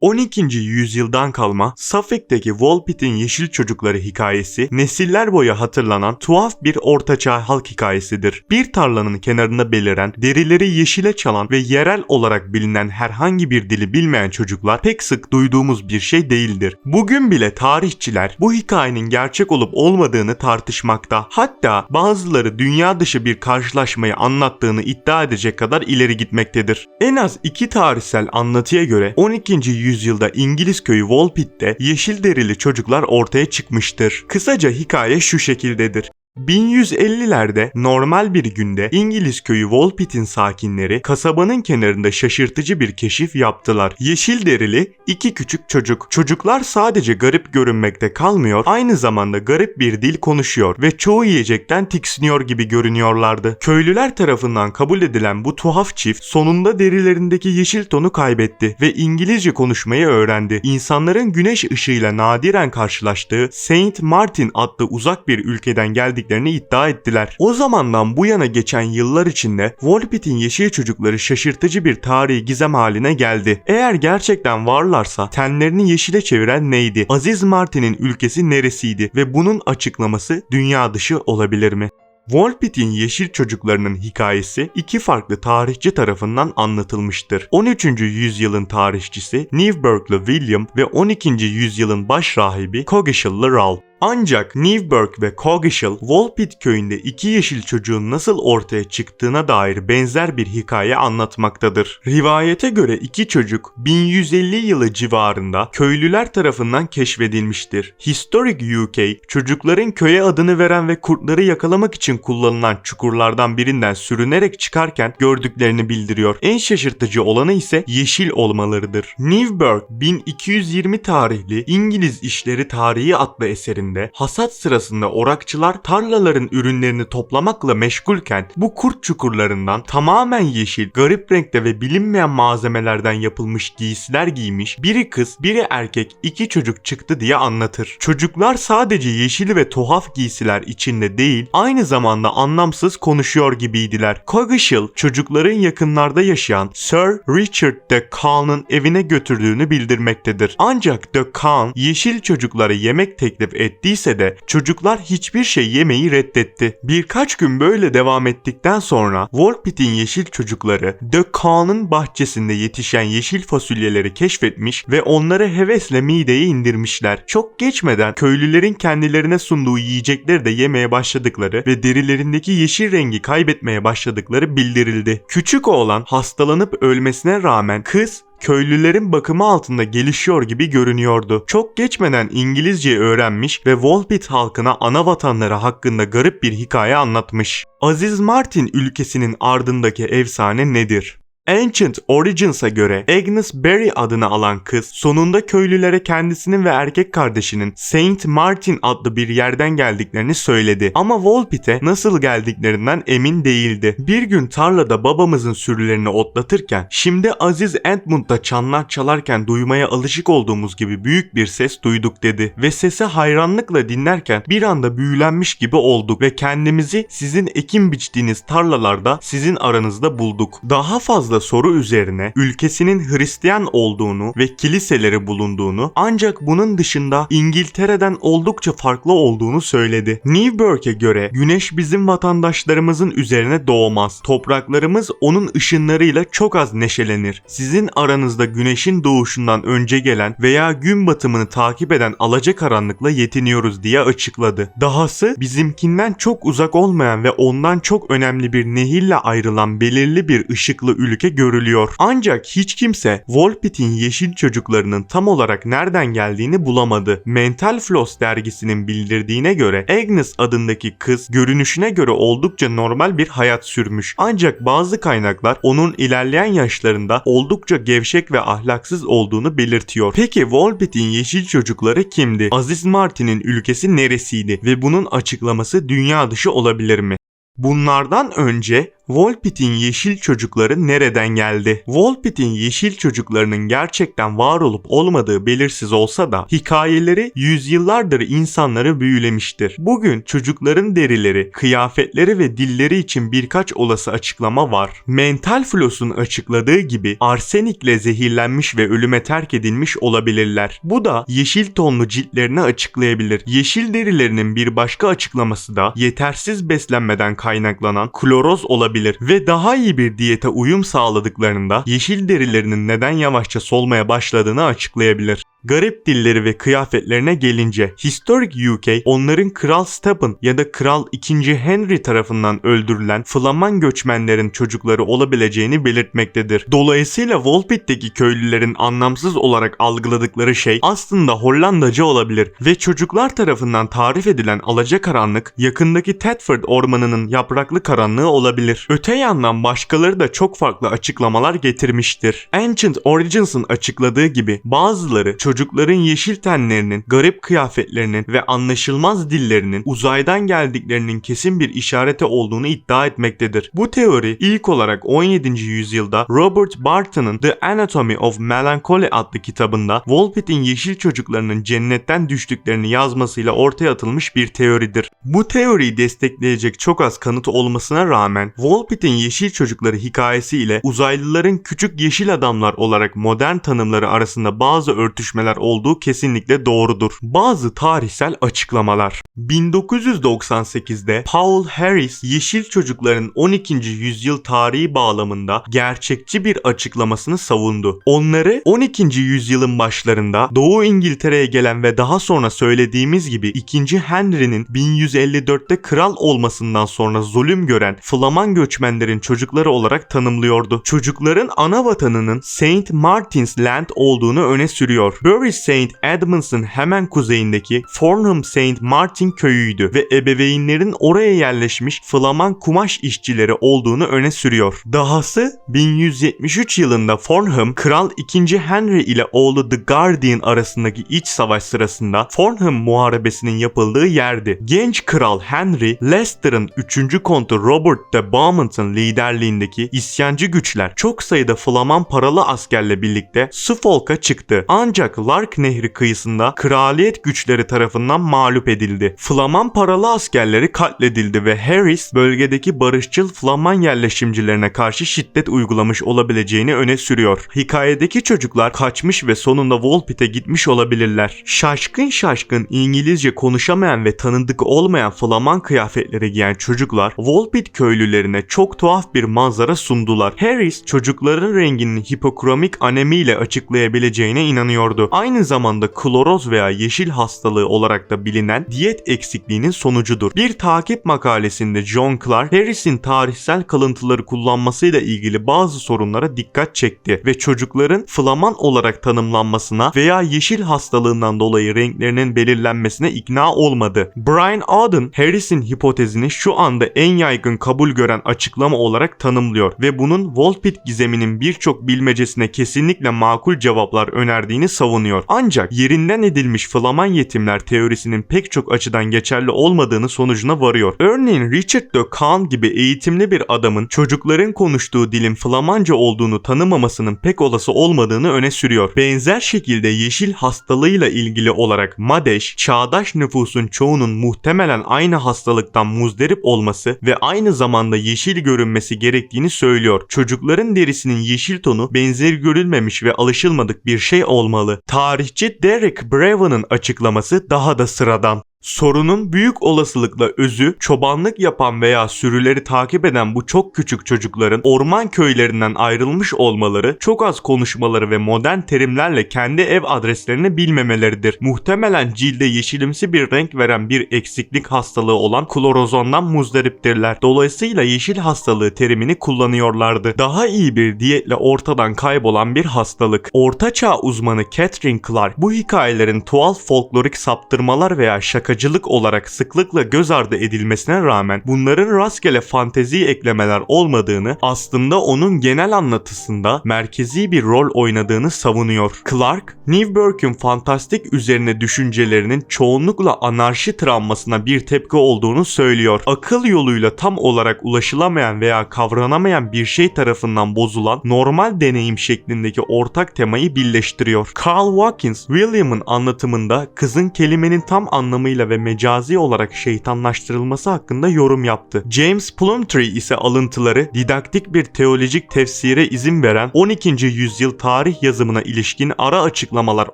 12. yüzyıldan kalma Suffolk'taki Walpit'in Yeşil Çocukları hikayesi nesiller boyu hatırlanan tuhaf bir ortaçağ halk hikayesidir. Bir tarlanın kenarında beliren, derileri yeşile çalan ve yerel olarak bilinen herhangi bir dili bilmeyen çocuklar pek sık duyduğumuz bir şey değildir. Bugün bile tarihçiler bu hikayenin gerçek olup olmadığını tartışmakta. Hatta bazıları dünya dışı bir karşılaşmayı anlattığını iddia edecek kadar ileri gitmektedir. En az iki tarihsel anlatıya göre 12 yüzyılda İngiliz köyü Walpit'te yeşil derili çocuklar ortaya çıkmıştır. Kısaca hikaye şu şekildedir. 1150'lerde normal bir günde İngiliz köyü Walpit'in sakinleri kasabanın kenarında şaşırtıcı bir keşif yaptılar. Yeşil derili iki küçük çocuk. Çocuklar sadece garip görünmekte kalmıyor, aynı zamanda garip bir dil konuşuyor ve çoğu yiyecekten tiksiniyor gibi görünüyorlardı. Köylüler tarafından kabul edilen bu tuhaf çift sonunda derilerindeki yeşil tonu kaybetti ve İngilizce konuşmayı öğrendi. İnsanların güneş ışığıyla nadiren karşılaştığı Saint Martin adlı uzak bir ülkeden geldik geldiklerini iddia ettiler. O zamandan bu yana geçen yıllar içinde Volpit'in yeşil çocukları şaşırtıcı bir tarihi gizem haline geldi. Eğer gerçekten varlarsa tenlerini yeşile çeviren neydi? Aziz Martin'in ülkesi neresiydi ve bunun açıklaması dünya dışı olabilir mi? Volpit'in yeşil çocuklarının hikayesi iki farklı tarihçi tarafından anlatılmıştır. 13. yüzyılın tarihçisi Newburgh'lı William ve 12. yüzyılın baş rahibi Coggeshall'lı Ralph. Ancak Newburgh ve Coggeshall, Walpit köyünde iki yeşil çocuğun nasıl ortaya çıktığına dair benzer bir hikaye anlatmaktadır. Rivayete göre iki çocuk 1150 yılı civarında köylüler tarafından keşfedilmiştir. Historic UK, çocukların köye adını veren ve kurtları yakalamak için kullanılan çukurlardan birinden sürünerek çıkarken gördüklerini bildiriyor. En şaşırtıcı olanı ise yeşil olmalarıdır. Newburgh 1220 tarihli İngiliz İşleri Tarihi adlı eserinde döneminde hasat sırasında orakçılar tarlaların ürünlerini toplamakla meşgulken bu kurt çukurlarından tamamen yeşil, garip renkte ve bilinmeyen malzemelerden yapılmış giysiler giymiş biri kız biri erkek iki çocuk çıktı diye anlatır. Çocuklar sadece yeşil ve tuhaf giysiler içinde değil aynı zamanda anlamsız konuşuyor gibiydiler. Coggeshall çocukların yakınlarda yaşayan Sir Richard de Caan'ın evine götürdüğünü bildirmektedir. Ancak de Caan yeşil çocuklara yemek teklif etti ettiyse de çocuklar hiçbir şey yemeyi reddetti. Birkaç gün böyle devam ettikten sonra Warpit'in yeşil çocukları The Khan'ın bahçesinde yetişen yeşil fasulyeleri keşfetmiş ve onları hevesle mideye indirmişler. Çok geçmeden köylülerin kendilerine sunduğu yiyecekleri de yemeye başladıkları ve derilerindeki yeşil rengi kaybetmeye başladıkları bildirildi. Küçük oğlan hastalanıp ölmesine rağmen kız köylülerin bakımı altında gelişiyor gibi görünüyordu. Çok geçmeden İngilizceyi öğrenmiş ve Volpit halkına ana vatanları hakkında garip bir hikaye anlatmış. Aziz Martin ülkesinin ardındaki efsane nedir? Ancient Origins'a göre Agnes Berry adını alan kız sonunda köylülere kendisinin ve erkek kardeşinin Saint Martin adlı bir yerden geldiklerini söyledi. Ama Volpit'e nasıl geldiklerinden emin değildi. Bir gün tarlada babamızın sürülerini otlatırken şimdi Aziz Edmund'da çanlar çalarken duymaya alışık olduğumuz gibi büyük bir ses duyduk dedi ve sese hayranlıkla dinlerken bir anda büyülenmiş gibi olduk ve kendimizi sizin ekim biçtiğiniz tarlalarda sizin aranızda bulduk. Daha fazla soru üzerine ülkesinin Hristiyan olduğunu ve kiliseleri bulunduğunu ancak bunun dışında İngiltere'den oldukça farklı olduğunu söyledi. Newburgh'e göre güneş bizim vatandaşlarımızın üzerine doğmaz. Topraklarımız onun ışınlarıyla çok az neşelenir. Sizin aranızda güneşin doğuşundan önce gelen veya gün batımını takip eden alacakaranlıkla yetiniyoruz diye açıkladı. Dahası bizimkinden çok uzak olmayan ve ondan çok önemli bir nehirle ayrılan belirli bir ışıklı ülke görülüyor. Ancak hiç kimse Volpit'in yeşil çocuklarının tam olarak nereden geldiğini bulamadı. Mental Floss dergisinin bildirdiğine göre Agnes adındaki kız görünüşüne göre oldukça normal bir hayat sürmüş. Ancak bazı kaynaklar onun ilerleyen yaşlarında oldukça gevşek ve ahlaksız olduğunu belirtiyor. Peki Volpit'in yeşil çocukları kimdi? Aziz Martin'in ülkesi neresiydi ve bunun açıklaması dünya dışı olabilir mi? Bunlardan önce Volpit'in yeşil çocukları nereden geldi? Volpit'in yeşil çocuklarının gerçekten var olup olmadığı belirsiz olsa da hikayeleri yüzyıllardır insanları büyülemiştir. Bugün çocukların derileri, kıyafetleri ve dilleri için birkaç olası açıklama var. Mental Floss'un açıkladığı gibi arsenikle zehirlenmiş ve ölüme terk edilmiş olabilirler. Bu da yeşil tonlu ciltlerini açıklayabilir. Yeşil derilerinin bir başka açıklaması da yetersiz beslenmeden kaynaklanan kloroz olabilir ve daha iyi bir diyete uyum sağladıklarında yeşil derilerinin neden yavaşça solmaya başladığını açıklayabilir. Garip dilleri ve kıyafetlerine gelince Historic UK onların Kral Stephen ya da Kral 2. Henry tarafından öldürülen Flaman göçmenlerin çocukları olabileceğini belirtmektedir. Dolayısıyla Wolpit'teki köylülerin anlamsız olarak algıladıkları şey aslında Hollandaca olabilir ve çocuklar tarafından tarif edilen alacakaranlık yakındaki Thetford ormanının yapraklı karanlığı olabilir. Öte yandan başkaları da çok farklı açıklamalar getirmiştir. Ancient Origins'ın açıkladığı gibi bazıları çocukların yeşil tenlerinin, garip kıyafetlerinin ve anlaşılmaz dillerinin uzaydan geldiklerinin kesin bir işareti olduğunu iddia etmektedir. Bu teori ilk olarak 17. yüzyılda Robert Barton'ın The Anatomy of Melancholy adlı kitabında Wolpit'in yeşil çocuklarının cennetten düştüklerini yazmasıyla ortaya atılmış bir teoridir. Bu teoriyi destekleyecek çok az kanıt olmasına rağmen Wolpit'in yeşil çocukları hikayesi ile uzaylıların küçük yeşil adamlar olarak modern tanımları arasında bazı örtüşmeler olduğu kesinlikle doğrudur. Bazı tarihsel açıklamalar. 1998'de Paul Harris yeşil çocukların 12. yüzyıl tarihi bağlamında gerçekçi bir açıklamasını savundu. Onları 12. yüzyılın başlarında Doğu İngiltere'ye gelen ve daha sonra söylediğimiz gibi 2. Henry'nin 1154'te kral olmasından sonra zulüm gören Flaman göçmenlerin çocukları olarak tanımlıyordu. Çocukların ana vatanının Saint Martin's Land olduğunu öne sürüyor. Bury St. Edmunds'ın hemen kuzeyindeki Fornham St. Martin köyüydü ve ebeveynlerin oraya yerleşmiş Flaman kumaş işçileri olduğunu öne sürüyor. Dahası 1173 yılında Fornham, Kral 2. Henry ile oğlu The Guardian arasındaki iç savaş sırasında Fornham muharebesinin yapıldığı yerdi. Genç Kral Henry, Leicester'ın 3. kontu Robert de Beaumont'un liderliğindeki isyancı güçler çok sayıda Flaman paralı askerle birlikte Suffolk'a çıktı. Ancak Lark Nehri kıyısında kraliyet güçleri tarafından mağlup edildi. Flaman paralı askerleri katledildi ve Harris bölgedeki barışçıl Flaman yerleşimcilerine karşı şiddet uygulamış olabileceğini öne sürüyor. Hikayedeki çocuklar kaçmış ve sonunda Wolpit'e gitmiş olabilirler. Şaşkın şaşkın İngilizce konuşamayan ve tanıdık olmayan Flaman kıyafetleri giyen çocuklar Wolpit köylülerine çok tuhaf bir manzara sundular. Harris çocukların renginin hipokromik anemiyle açıklayabileceğine inanıyordu. Aynı zamanda kloroz veya yeşil hastalığı olarak da bilinen diyet eksikliğinin sonucudur. Bir takip makalesinde John Clark, Harris'in tarihsel kalıntıları kullanmasıyla ilgili bazı sorunlara dikkat çekti ve çocukların flaman olarak tanımlanmasına veya yeşil hastalığından dolayı renklerinin belirlenmesine ikna olmadı. Brian Auden, Harris'in hipotezini şu anda en yaygın kabul gören açıklama olarak tanımlıyor ve bunun Wolpit gizeminin birçok bilmecesine kesinlikle makul cevaplar önerdiğini savunuyor. Ancak yerinden edilmiş Flaman yetimler teorisinin pek çok açıdan geçerli olmadığını sonucuna varıyor. Örneğin Richard de Kahn gibi eğitimli bir adamın çocukların konuştuğu dilin Flamanca olduğunu tanımamasının pek olası olmadığını öne sürüyor. Benzer şekilde yeşil hastalığıyla ilgili olarak Madeş, çağdaş nüfusun çoğunun muhtemelen aynı hastalıktan muzdarip olması ve aynı zamanda yeşil görünmesi gerektiğini söylüyor. Çocukların derisinin yeşil tonu benzeri görülmemiş ve alışılmadık bir şey olmalı. Tarihçi Derek Brevan'ın açıklaması daha da sıradan. Sorunun büyük olasılıkla özü çobanlık yapan veya sürüleri takip eden bu çok küçük çocukların orman köylerinden ayrılmış olmaları, çok az konuşmaları ve modern terimlerle kendi ev adreslerini bilmemeleridir. Muhtemelen cilde yeşilimsi bir renk veren bir eksiklik hastalığı olan klorozondan muzdariptirler. Dolayısıyla yeşil hastalığı terimini kullanıyorlardı. Daha iyi bir diyetle ortadan kaybolan bir hastalık. Ortaçağ uzmanı Catherine Clark bu hikayelerin tuhaf folklorik saptırmalar veya şaka şakacılık olarak sıklıkla göz ardı edilmesine rağmen bunların rastgele fantezi eklemeler olmadığını aslında onun genel anlatısında merkezi bir rol oynadığını savunuyor. Clark, New Burke'ün fantastik üzerine düşüncelerinin çoğunlukla anarşi travmasına bir tepki olduğunu söylüyor. Akıl yoluyla tam olarak ulaşılamayan veya kavranamayan bir şey tarafından bozulan normal deneyim şeklindeki ortak temayı birleştiriyor. Carl Watkins, William'ın anlatımında kızın kelimenin tam anlamıyla ve mecazi olarak şeytanlaştırılması hakkında yorum yaptı. James Plumtree ise alıntıları didaktik bir teolojik tefsire izin veren 12. yüzyıl tarih yazımına ilişkin ara açıklamalar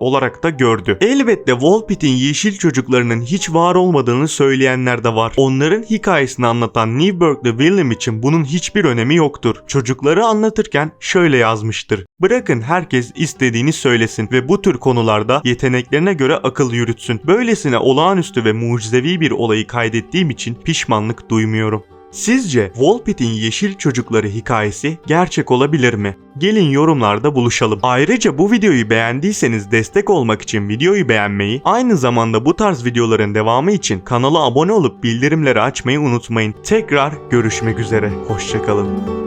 olarak da gördü. Elbette Wolpit'in yeşil çocuklarının hiç var olmadığını söyleyenler de var. Onların hikayesini anlatan Newburgh'lı William için bunun hiçbir önemi yoktur. Çocukları anlatırken şöyle yazmıştır. Bırakın herkes istediğini söylesin ve bu tür konularda yeteneklerine göre akıl yürütsün. Böylesine olağanüstü ve mucizevi bir olayı kaydettiğim için pişmanlık duymuyorum. Sizce Wolpit'in Yeşil Çocukları hikayesi gerçek olabilir mi? Gelin yorumlarda buluşalım. Ayrıca bu videoyu beğendiyseniz destek olmak için videoyu beğenmeyi, aynı zamanda bu tarz videoların devamı için kanala abone olup bildirimleri açmayı unutmayın. Tekrar görüşmek üzere. Hoşçakalın.